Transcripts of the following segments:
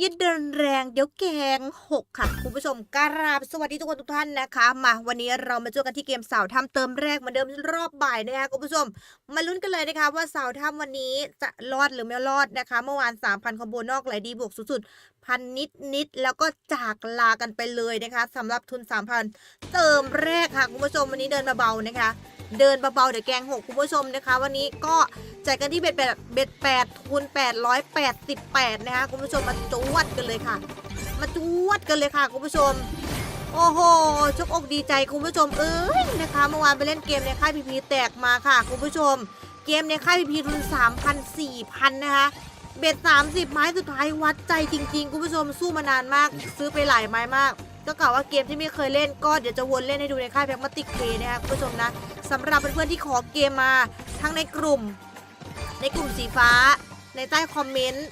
ยืดเดินแรงเดี๋ยวแกงหกค่ะ คุณผู้ชมกราบสวัสดีทุกคนทุกท่านนะคะ มาวันนี้เรามาเจอกันที่เกมสาวทำเติมแรกเหมาเดิมรอบบ่ายนะคะคุณผู้ชม มาลุ้นกันเลยนะคะ ว่าสาวทำวันนี้จะรอดหรือไม่รอดนะคะ เมื่อวาน 3,000คอมโบนอกไหลดีบวกสุดๆพันนิดนิดแล้วก็จากลากันไปเลยนะคะสำหรับทุน 3,000 เติมแรกค่ะคุณผู้ชมวันนี้เดินมาเบานะคะ เดินเบาๆเดี๋ยวแกงหกคุณผู้ชมนะคะ วันนี้ก็ จ่ายกันที่เบ็ดแปดเบ็ดแปดคูณแปดร้อยแปดสิบแปดนะคะคุณผู้ชมมาจวดกันเลยค่ะ มาจวดกันเลยค่ะคุณผู้ชม โอ้โหชกอกดีใจคุณผู้ชมเอ้ยนะคะเมื่อวานไปเล่นเกมในค่ายพีพีแตกมาค่ะคุณผู้ชม เกมในค่ายพีพีทุน3,000 4,000นนะคะเบ็ด30ไม้สุดท้ายวัดใจจริงๆคุณผู้ชมสู้มานานมาก ซื้อไปหลายไม้มากก็กล่าวว่าเกมที่ไม่เคยเล่นก็เดี๋ยวจะวนเล่นให้ดูในค่ายแพ็กมาติกเพนะคะคุณผู้ชมนะสำหรับเพื่อนๆที่ขอเกมมาทั้งในกลุ่ม ในกลุ่มสีฟ้า ในใต้คอมเมนต์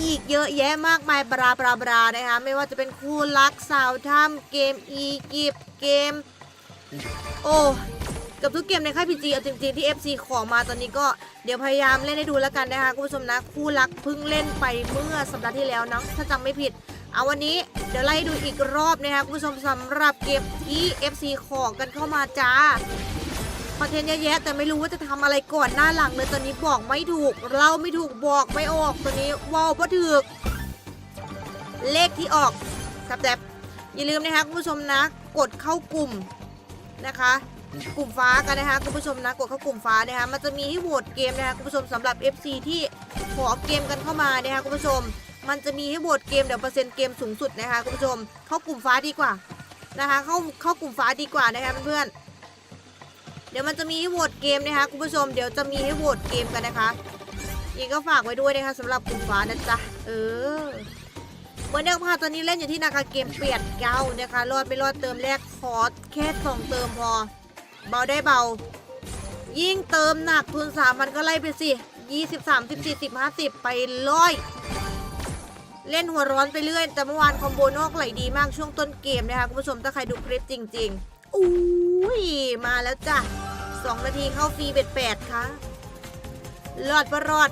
อีกเยอะแยะมากมายบราบราบรานะคะไม่ว่าจะเป็นคู่รักสาวถ้ำเกมอียิปต์เกม โอ้กับทุกเกมในค่ายพีจีเอาจริงๆที่ FC ขอมาตอนนี้ก็เดี๋ยวพยายามเล่นให้ดูแล้วกันนะคะคุณผู้ชมนะคู่รักเพิ่งเล่นไปเมื่อสัปดาห์ที่แล้วเนาะถ้าจำไม่ผิด เอาวันนี้เดี๋ยวไล่ดูอีกรอบนะคะคุณผู้ชมสำหรับเกมที่ FC ขอกันเข้ามาจ้า อนเทนต์เยอะแยะแต่ไม่รู้ว่าจะทำอะไรก่อนหน้าหลังเลยตอนนี้บอกไม่ถูก เราไม่ถูกบอกไม่ออกตอนนี้วอลพ่ถึก เลขที่ออกครับแต่อย่าลืมนะคะคุณผู้ชมนะ กดเข้ากลุ่มนะคะ กลุ่มฟ้ากันนะคะคุณผู้ชมนะกดเข้ากลุ่มฟ้านะคะมันจะมีให้โหวตเกมนะคะคุณผู้ชมสำหรับ FC ที่ขอเกมกันเข้ามานะคะคุณผู้ชม มันจะมีให้โหวตเกมเดี๋ยวเปอร์เซ็นต์เกมสูงสุดนะคะคุณผู้ชม เข้ากลุ่มฟ้าดีกว่านะคะเข้าเข้ากลุ่มฟ้าดีกว่านะคะเพื่อนๆ เดี๋ยวมันจะมีให้โหวตเกมนะคะคุณผู้ชมเดี๋ยวจะมีให้โหวตเกมกันนะคะยังก็ฝากไว้ด้วยนะคะสำหรับกลุ่มฟ้านะจ๊ะเออเหมือนเดิมค่ะตอนนี้เล่นอยู่ที่นาคาเกมเปียดเก้านะคะรอดไม่รอดเติมแรกคอร์สแค่สองเติมพอ เบาได้เบา ยิ่งเติมหนักทุนสามพันก็ไล่ไปสิยี่สิบสามสิบสี่สิบห้าสิบไปร้อยเล่นหัวร้อนไปเรื่อย แต่เมื่อวานคอมโบนอกไหลดีมากช่วงต้นเกมนะคะคุณผู้ชมถ้าใครดูคลิปจริง ๆ อุ้ย มาแล้วจ้ะสองนาทีเข้าฟรีเบ็ดแปดค่ะรอดปะรอด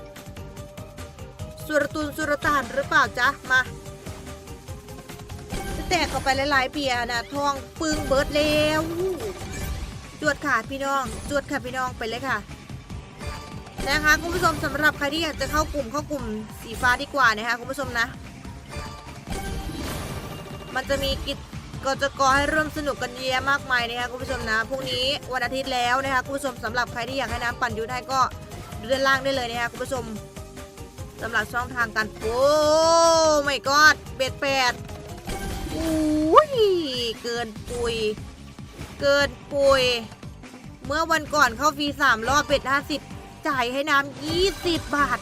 สุรตุนสุรตานหรือเปล่าจ๊ะ มาแตกเข้าไปหลายๆเปียนะทองปึงเบิร์ดแล้วจวดขาดพี่น้อง จวดค่ะพี่น้องไปเลยค่ะ นะคะคุณผู้ชมสำหรับใครที่อยากจะเข้ากลุ่มเข้ากลุ่มสีฟ้าดีกว่านะคะคุณผู้ชมนะ มันจะมีกิจ กจกอให้ร่วมสนุกกันเยอะมากมายนะคะคุณผู้ชมนะพรุ่งนี้วันอาทิตย์แล้วนะคะคุณผู้ชมสำหรับใครที่อยากให้น้ำปั่นยูไทยก็ดูด้านล่างได้เลยนะคะคุณผู้ชมสำหรับช่องทางการโอ้ไม่กอดเบ็ดแปดอุ้ยเกินปุย เกินปุย เมื่อวันก่อนเข้าฟรีสามรอบเบ็ดห้าสิบจ่ายให้น้ำยี่สิบบาท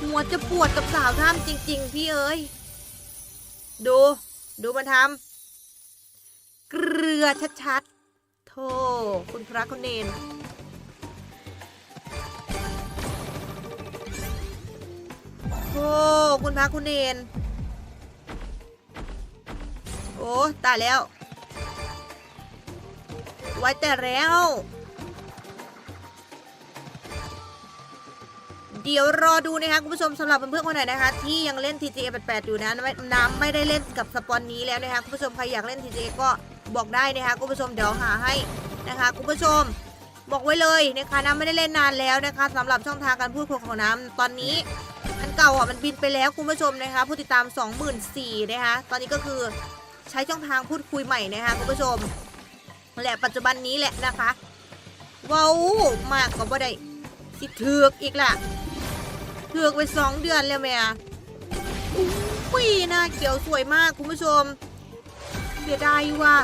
หัวจะปวดกับสาวท่ามจริง ๆ พี่เอ้ย ดู ดูมันทำเกลือชัดๆโธ่คุณพระคุณเนนโธ่คุณพระคุณเนนโอ้ ตายแล้ว ไว้แต่แล้ว เดี๋ยวรอดูนะคะคุณผู้ชมสำหรับเพื่อนๆคนไหนนะคะ ที่ยังเล่น TGA 88 อยู่นะน้ำไม่ได้เล่นกับสปอนนี้แล้วนะคะคุณผู้ชมใครอยากเล่น TGA ก็บอกได้นะคะคุณผู้ชมเดี๋ยวหาให้นะคะคุณผู้ชมบอกไว้เลยนะคะน้ำไม่ได้เล่นนานแล้วนะคะสำหรับช่องทางการพูดคุยของน้ำตอนนี้อันเก่าอะมันบินไปแล้วคุณผู้ชมนะคะผู้ติดตาม 24,000นะคะตอนนี้ก็คือใช้ช่องทางพูดคุยใหม่นะคะคุณผู้ชมและปัจจุบันนี้แหละนะคะว้าวมากก็บ่ได้สิเถือกอีกล่ะ เถือกไปสองเดือนแล้วแม่อุ้ยหน้าเขียวสวยมากคุณผู้ชม เสียดายว่ะ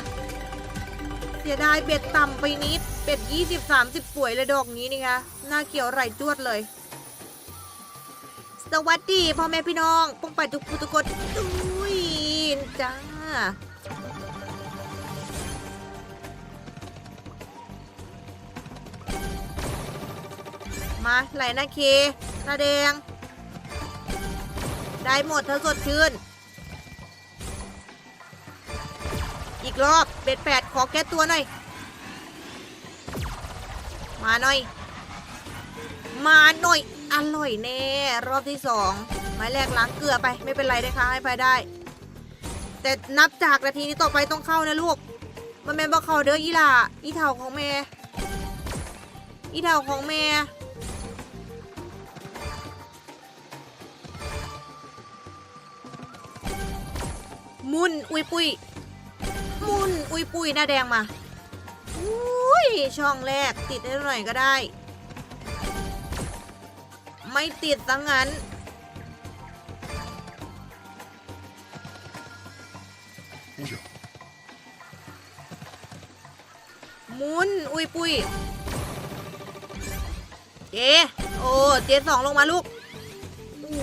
เสียดายเบ็ดต่ำไปนิดเป็ดยี่สิบสามสิบสวยเลยดอกนี้นี่คะหน้าเขียวไหลจวดเลย สวัสดีพ่อแม่พี่น้องป้องไปทุกผู้ทุกคนอุ้ยจ้ามาไหลนาเค หน้าแดง ได้หมดถ้าสดชื่น อีกรอบเบ็ดแปดขอแก้ตัวหน่อย มาหน่อย มาหน่อย อร่อยแน่ รอบที่สองไม้แรกล้างเกลือไปไม่เป็นไรนะคะให้ไปได้ แต่นับจากนาทีนี้ต่อไปต้องเข้านะลูก มันเป็นบอกเขาเด้ออีหล่าอีเท่าของแม่อีเท่าของแม่ มุนอุยปุยมุนอุยปุยหน้าแดงมาอุ้ยช่องแรกติดได้หน่อยก็ได้ ไม่ติดซะงั้น มุนอุยปุยเจโอ้เจสองลงมาลูกโอ้โห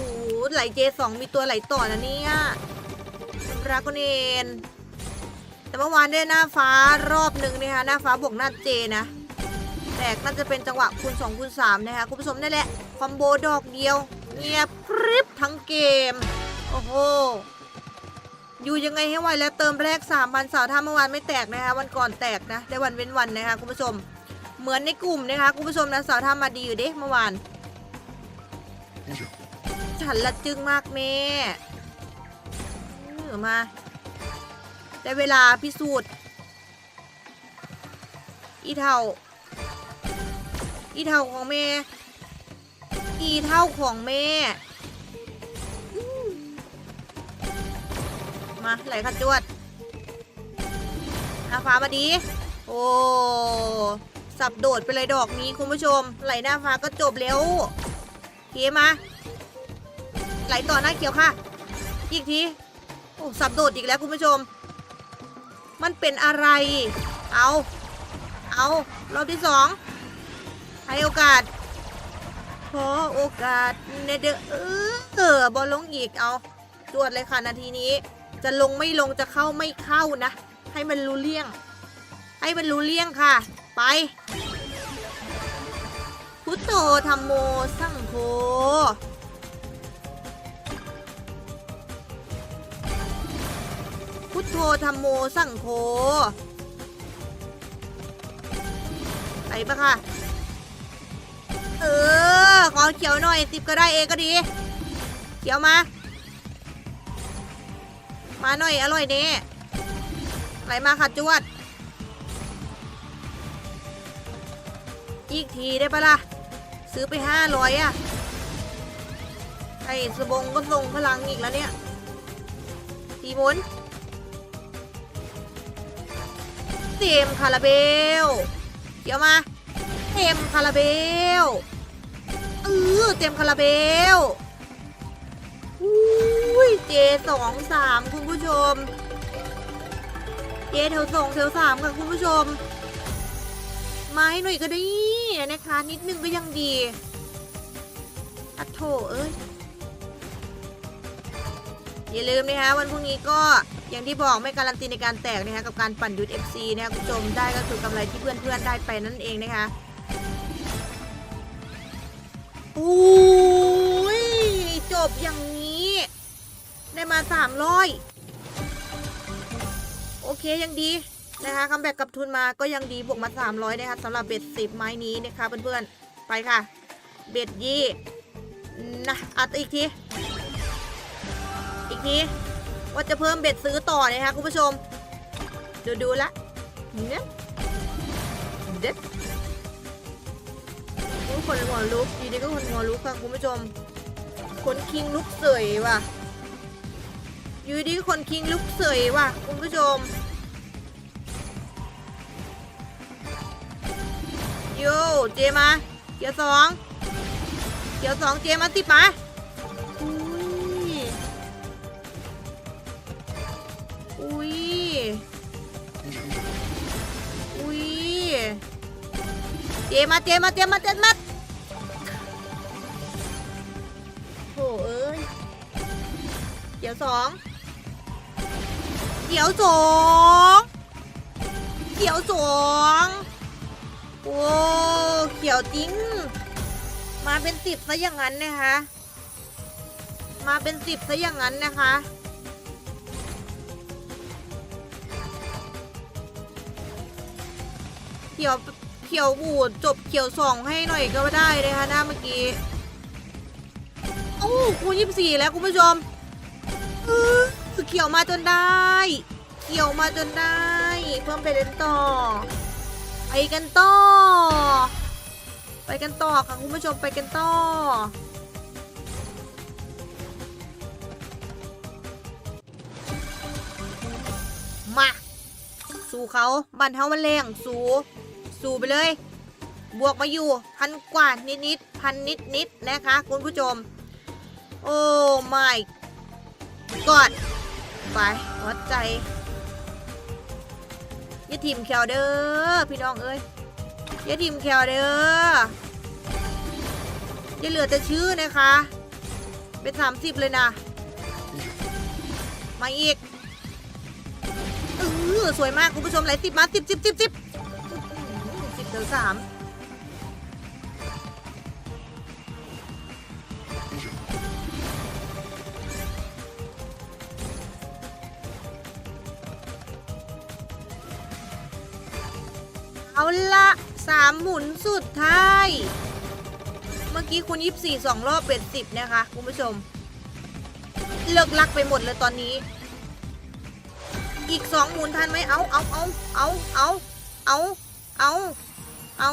ไหลเจสองมีตัวไหลต่อนะเนี่ย รักคนเอนแต่เมื่อวานได้หน้าฟ้ารอบหนึ่งนะคะหน้าฟ้าบวกหน้าเจนะแต่น่าจะเป็นจังหวะคูณ2คูณ3นะคะคุณผู้ชมนั่นแหละคอมโบดอกเดียวเงียบกริบทั้งเกม โอ้โห อยู่ยังไงให้ไวแล้วเติมแรก3,000สาวถ้าเมื่อวานไม่แตกนะคะวันก่อนแตกนะได้วันเว้นวันนะคะคุณผู้ชม เหมือนในกลุ่มนะคะคุณผู้ชมนะสาวท่ามาดีอยู่เด้เมื่อวานฉันละจึงมากแม่เออมา ได้เวลาพิสูจน์ อีเท่า อีเท่าของแม่ อีเท่าของแม่ มาไหลขัดจวดอาฟ้ามาดี โอ้สับโดดไปเลยดอกนี้คุณผู้ชม ไหลหน้าฟ้าก็จบแล้วเขียมา ไหลต่อหน้าเขียวค่ะ อีกที สับโดดอีกแล้วคุณผู้ชม มันเป็นอะไร เอา เอารอบที่สองให้โอกาส ขอโอกาสเนเดอเออเออบอลลงอีกเอาจวดเลยค่ะนาทีนี้ จะลงไม่ลงจะเข้าไม่เข้านะ ให้มันรู้เลี่ยง ให้มันรู้เลี่ยงค่ะ ไป พุทโธธรรมโม สังโฆ พุทโธธรรมโมสังโฆไปปะค่ะ เออ ขอเขียวหน่อยสิบก็ได้เองก็ดี เขียวมา มาหน่อยอร่อยเน่ไหลมาค่ะจวด อีกทีได้ปะล่ะ ซื้อไปห้าร้อยอะไอ้สบงก็ส่งพลังอีกแล้วเนี่ยทีหมุน เต็มคาราเบลเดี๋ยวมาเต็มคาราเบลเออเต็มคาราเบลอุ้ยเจสองสามคุณผู้ชมเจแถวสองแถวสามค่ะคุณผู้ชมไม้หน่อยก็ได้นะคะ นิดนึงก็ยังดีอะโถเอ้ยอย่าลืมนะคะวันพรุ่งนี้ก็ อย่างที่บอกไม่การันตีในการแตกนะคะกับการปั่นยุทธ FC นะคะคุณผู้ชมได้ก็คือกำไรที่เพื่อนๆได้ไปนั่นเองนะคะอุ้ยจบอย่างนี้ ได้มาสามร้อยโอเคยังดีนะคะคัมแบ็กกับทุนมาก็ยังดีบวกมา 300นะคะสำหรับเบ็ดสิบไม้นี้นะคะเพื่อนๆ ไปค่ะ เบ็ดยี่นะอัดอีกที อีกที ว่าจะเพิ่มเบ็ดซื้อต่อนะคะคุณผู้ชม ดูดูละเนี่ยเด็ดคนหัวลุกอยู่ดีก็คนหัวลุกค่ะคุณผู้ชม คนคิงลุกเสยว่ะอยู่ดีก็คนคิงลุกเสยว่ะคุณผู้ชมโยเจมาเกียวสองเกียวสองเจมาสิบมา จมาเจมาเจมาเจมาโถเอ้ยเดี๋ยวสองเดี๋ยวสองเขียวสองโอ้เขียวจริง มาเป็นสิบซะอย่างนั้นนะคะ มาเป็นสิบซะอย่างนั้นนะคะเขียว ขียวบูดจบเขียวสองให้หน่อยก็ได้เลยค่ะหน้าเมื่อกี้ โอ้คูณยี่สี่แล้วคุณผู้ชมอื้อเขียวมาจนได้ เขียวมาจนได้ เพิ่มไปเล่นต่อ ไปกันต่อ ไปกันต่อค่ะคุณผู้ชมไปกันต่อมา สู่เขาบันเทามันแรง สู่ สู่ไปเลย บวกมาอยู่พันกว่านิดนิดพันนิดนิดนะคะ คุณผู้ชม โอ้ไม่กอดไปวัดใจอย่าทีมแคลเด้อพี่น้องเอ้ยอย่าทีมแคลเด้ออย่าเหลือแต่ชื่อนะคะ เป็น30เลยนะ มาอีกเออสวยมากคุณผู้ชมไหลติดมาสิบสิบสิบสิบ สิบเอสามเอาละสามหมุนสุดท้าย เมื่อกี้คุณยิบสี่สองรอบเป็นสิบนะคะ คุณผู้ชม เลิกลักไปหมดเลยตอนนี้ อีกสองหมุนทันไหมเอาเอาเอาเอาเอาเอาเอา เอา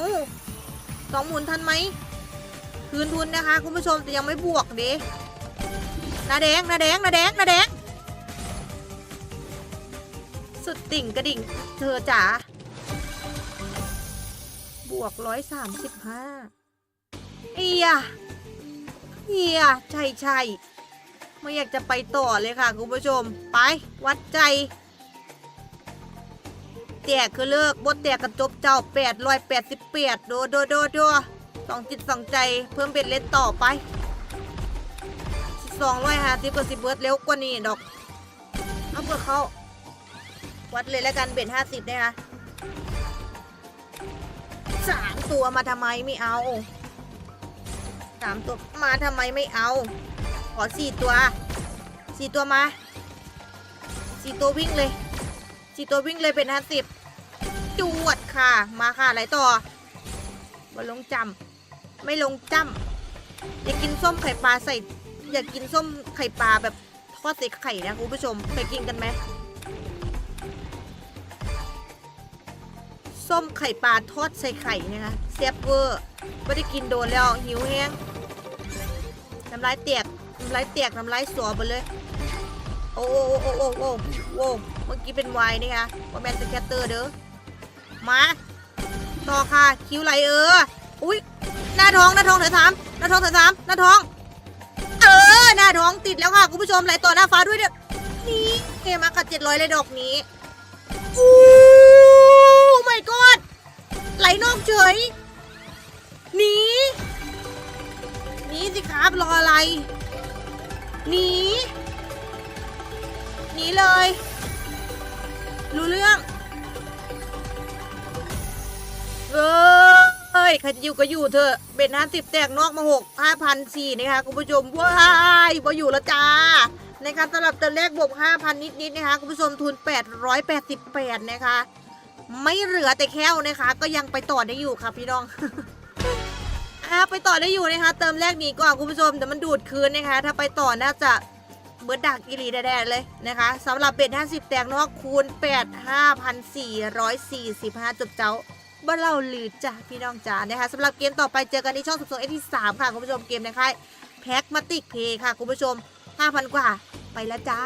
สองหมุนทันไหมคืนทุนนะคะ คุณผู้ชมแต่ยังไม่บวกเด้นาแดงนาแดงนาแดงนาแดง สุดติ่งกระดิ่ง เธอจ๋าบวกร้อยสามสิบห้าเอียเอียใช่ใช่ไม่อยากจะไปต่อเลยค่ะ คุณผู้ชม ไปวัดใจ แตกคือเลิกบดแตกกระจบเจ้าแปดร้อยแปดสิบแปดโดโดโดโดสองจิตสองใจเพิ่มเป็นเล่นต่อไปสองร้อยห้าสิบกับสิบเบิร์ดเร็วกว่านี้ดอกเอาเปิดเขาวัดเลยแล้วกันเบ็ดห้าสิบนะคะสามตัวมาทำไมไม่เอาสามตัวมาทำไมไม่เอา ขอสี่ตัวสี่ตัวมาสี่ตัววิ่งเลย สี่ตัววิ่งเลยเป็นห้าสิบจวดค่ะ มาค่ะอะไรต่อมาลงจำไม่ลงจำอยากกินส้มไข่ปลาใส่ อยากกินส้มไข่ปลาแบบทอดใส่ไข่นะคุณผู้ชมเคยกินกันไหมส้มไข่ปลาทอดใส่ไข่นะคะแซ่บเวอร์ไม่ได้กินโดนแล้วหิวแห้งน้ำลายเตียกน้ำลายเตียกน้ำลายสัวไปเลย โอ้โอ้โอ้โอ้โอ้โอ้เมื่อกี้เป็นวน์นะคะว่าแมนสแคตเตอร์เด้อ มา ต่อค่ะ คิ้วไหลเออ อุ้ยหน้าท้องหน้าท้องถอะสามหน้าท้องถอะสามหน้าท้อง เออ หน้าท้องติดแล้วค่ะ คุณผู้ชมไหลต่อหน้าฟ้าด้วยเนี่ยนี่เกมมาค่ะเจ็ดร้อยเลยดอกนี้โอ้ my god ไหลนอกเฉยหนีหนีสิครับรออะไรหนี นีเลย รู้เรื่องเอ้ยใครจะอยู่ก็อยู่เถอะ เบ็ดห้าสิบแตกนอกมาหกห้าพันสี่นะคะคุณผู้ชมว้ายพออยู่แล้วจ้าในการสำหรับติมเลขบวก5,000นิดๆนะคะคุณผู้ชมทุน888นะคะ ไม่เหลือแต่แค่วนะคะ ก็ยังไปต่อได้อยู่ค่ะพี่น้องอ่าไปต่อได้อยู่นะคะ เติมแรกนี้ก่อนคุณผู้ชมแต่มันดูดคืนนะคะ ถ้าไปต่อน่าจะ เบิร์ดดักอิรีแดดๆเลยนะคะสำหรับเบ็ด50 แตกนอกคูณ 8 5,445จบเจ้าบ่เล่าลือจ้ะพี่น้องจ๋านะคะสำหรับเกมต่อไปเจอกันที่ช่อง12 S ที่3ค่ะคุณผู้ชมเกมนะคะแพ็กมาติกเพย์ค่ะคุณผู้ชม 5,000 กว่าไปแล้วจ้า